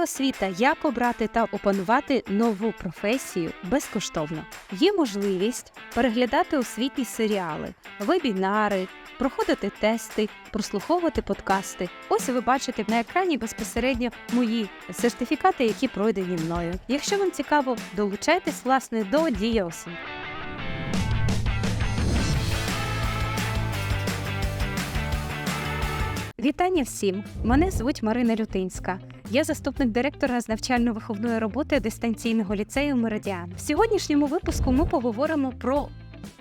Дія освіта, як обрати та опанувати нову професію безкоштовно. Є можливість переглядати освітні серіали, вебінари, проходити тести, прослуховувати подкасти. Ось ви бачите на екрані безпосередньо мої сертифікати, які пройдені мною. Якщо вам цікаво, долучайтесь власне до Дія освіти. Вітання всім! Мене звуть Марина Лютинська. Я заступник директора з навчально-виховної роботи дистанційного ліцею Меридіан. В сьогоднішньому випуску ми поговоримо про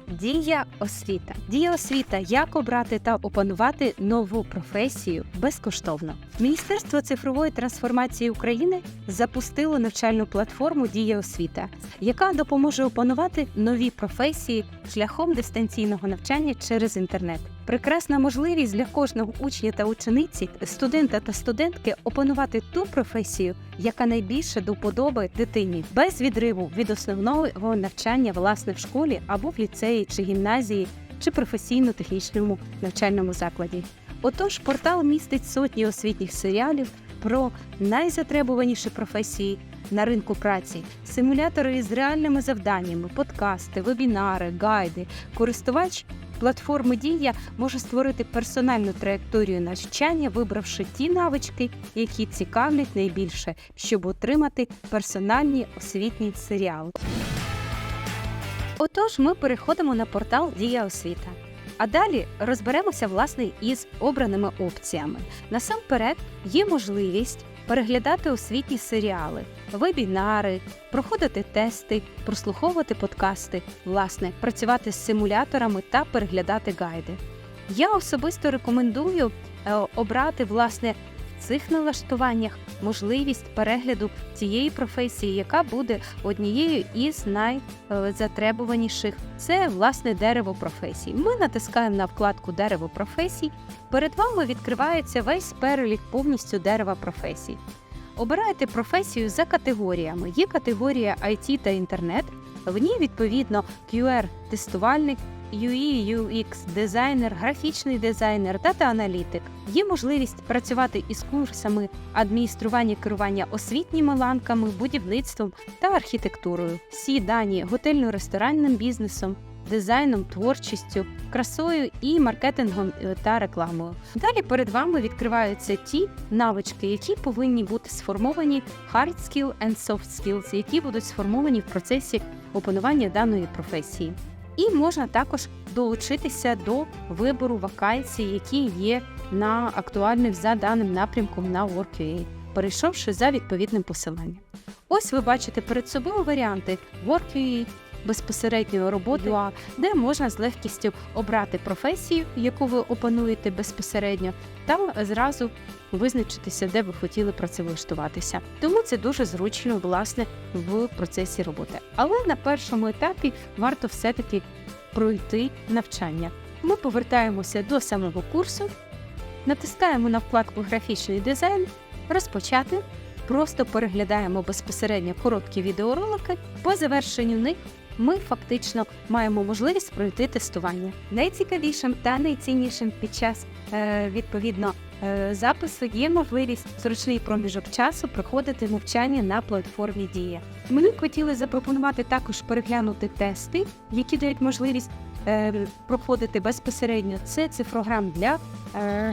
дія освіта. Дія освіта, як обрати та опанувати нову професію безкоштовно. Міністерство цифрової трансформації України запустило навчальну платформу Дія освіта, яка допоможе опанувати нові професії шляхом дистанційного навчання через інтернет. Прекрасна можливість для кожного учня та учениці, студента та студентки опанувати ту професію, яка найбільше до вподоби дитині, без відриву від основного навчання власне в школі або в ліцеї чи гімназії чи професійно-технічному навчальному закладі. Отож, портал містить сотні освітніх серіалів про найзатребуваніші професії на ринку праці, симулятори із реальними завданнями, подкасти, вебінари, гайди, користувач. Платформи Дія може створити персональну траєкторію навчання, вибравши ті навички, які цікавлять найбільше, щоб отримати персональні освітні серіали. Отож, ми переходимо на портал Дія освіта. А далі розберемося власне із обраними опціями. Насамперед є можливість переглядати освітні серіали, вебінари, проходити тести, прослуховувати подкасти, власне, працювати з симуляторами та переглядати гайди. Я особисто рекомендую е, обрати власне цих налаштуваннях можливість перегляду цієї професії, яка буде однією із найзатребуваніших. Це власне дерево професій. Ми натискаємо на вкладку Дерево професій. Перед вами відкривається весь перелік повністю дерева професій. Обирайте професію за категоріями. Є категорія IT та інтернет. В ній відповідно QR-тестувальник, UI, UX, дизайнер, графічний дизайнер, дата-аналітик. Є можливість працювати із курсами адміністрування керування освітніми ланками, будівництвом та архітектурою. Всі дані готельно-ресторанним бізнесом, дизайном, творчістю, красою і маркетингом е, та рекламою. Далі перед вами відкриваються ті навички, які повинні бути сформовані hard skill and soft skills, які будуть сформовані в процесі опанування даної професії. І можна також долучитися до вибору вакансій, які є на актуальних за даним напрямком на Work.ua, перейшовши за відповідним посиланням. Ось ви бачите перед собою варіанти Work.ua, безпосередньої роботи, де можна з легкістю обрати професію, яку ви опануєте безпосередньо, та зразу визначитися, де ви хотіли працевлаштуватися. Тому це дуже зручно власне в процесі роботи. Але на першому етапі варто все-таки пройти навчання. Ми повертаємося до самого курсу, натискаємо на вкладку Графічний дизайн, розпочати. Просто переглядаємо безпосередньо короткі відеоролики. По завершенню них ми фактично маємо можливість пройти тестування. Найцікавішим та найціннішим під час е, відповідно е, запису є можливість зручний проміжок часу проходити навчання на платформі Дія. Ми хотіли запропонувати також переглянути тести, які дають можливість. е, Проходити безпосередньо це цифрограм для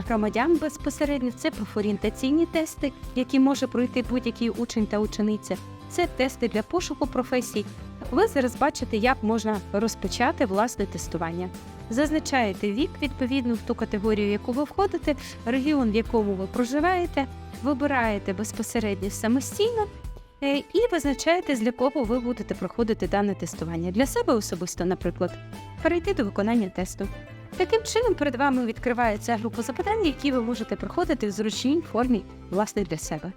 громадян безпосередньо, це профорієнтаційні тести, які може пройти будь-який учень та учениця. Це тести для пошуку професій. Ви зараз бачите, як можна розпочати власне тестування. Зазначаєте вік відповідно в ту категорію, в яку ви входите, регіон, в якому ви проживаєте, вибираєте безпосередньо самостійно е, і визначаєте, з якого ви будете проходити дане тестування. Для себе особисто, наприклад, перейти до виконання тесту. Таким чином перед вами відкривається група запитань, які ви можете проходити в зручній формі власне для себе.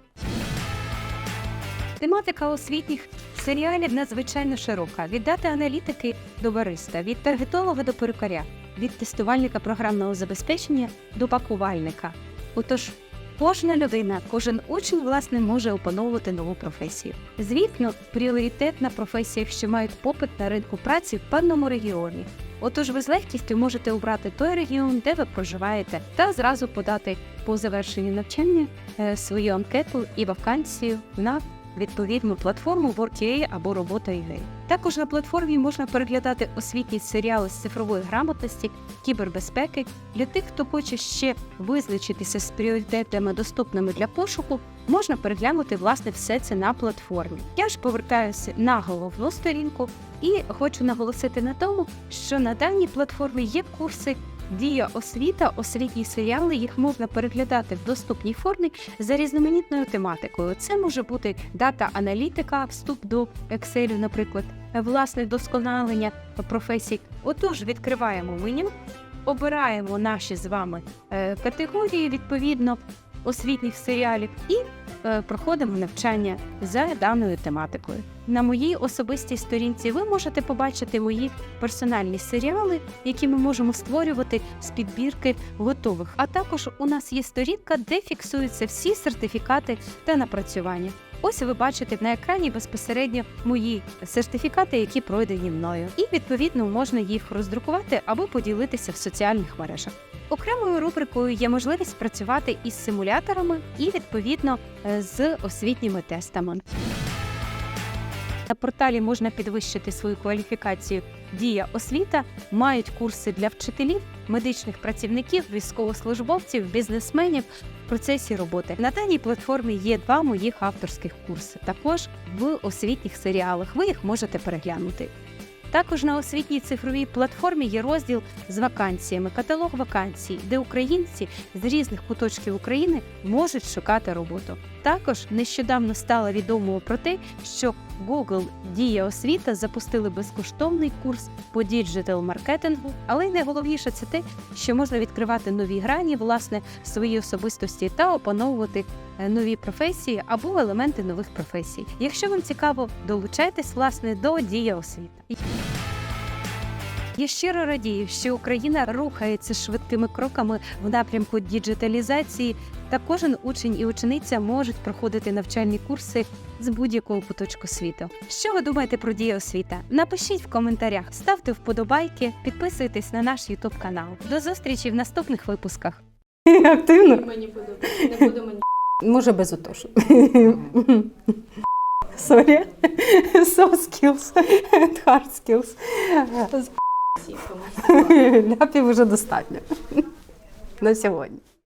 Тематика освітніх серіалів надзвичайно широка: від дати аналітики до бариста, від таргетолога до перукаря, від тестувальника програмного забезпечення до пакувальника. Отож, кожна людина, кожен учень власне може опановувати нову професію. Звісно, пріоритетна професія, що мають попит на ринку праці в певному регіоні. Отож, ви з легкістю можете обрати той регіон, де ви проживаєте, та зразу подати по завершенні навчання е, свою анкету і вакансію на відповідну платформу WorkUA або Робота.ua. Також на платформі можна переглядати освітні серіали з цифрової грамотності, кібербезпеки для тих, хто хоче ще визначитися з пріоритетами, доступними для пошуку. Можна переглянути власне все це на платформі. Я ж повертаюся на головну сторінку і хочу наголосити на тому, що на даній платформі є курси Дія освіта, освітні серіали, їх можна переглядати в доступній формі за різноманітною тематикою. Це може бути дата-аналітика, вступ до Excel, наприклад, власне вдосконалення професій. Отож, відкриваємо меню, обираємо наші з вами е, категорії відповідно освітніх серіалів і е, проходимо навчання за даною тематикою. На моїй особистій сторінці ви можете побачити мої персональні серіали, які ми можемо створювати з підбірки готових. А також у нас є сторінка, де фіксуються всі сертифікати та напрацювання. Ось ви бачите на екрані безпосередньо мої сертифікати, які пройдені мною, і відповідно можна їх роздрукувати або поділитися в соціальних мережах. Окремою рубрикою є можливість працювати із симуляторами і відповідно е, з освітніми тестами. На порталі можна підвищити свою кваліфікацію Дія освіта мають курси для вчителів, медичних працівників, військовослужбовців, бізнесменів в процесі роботи. На даній платформі є два моїх авторських курси, також в освітніх серіалах. Ви їх можете переглянути. Також на освітній цифровій платформі є розділ з вакансіями, каталог вакансій, де українці з різних куточків України можуть шукати роботу. Також нещодавно стало відомо про те, що Google Дія освіта запустили безкоштовний курс по діджитал-маркетингу, але й найголовніше це те, що можна відкривати нові грані власне свої особистості та опановувати е, нові професії або елементи нових професій. Якщо вам цікаво, долучайтесь власне до Дія освіта. Я щиро радію, що Україна рухається швидкими кроками в напрямку діджиталізації, та кожен учень і учениця можуть проходити навчальні курси з будь-якого куточку світу. Що ви думаєте про дію освіта? Напишіть в коментарях, ставте вподобайки, підписуйтесь на наш Ютуб канал. До зустрічі в наступних випусках. Активно? Мені подобається. Не буду мені. Може без отошу. Sorry. Soft skills and hard skills. Ляпів вже достатньо на сьогодні.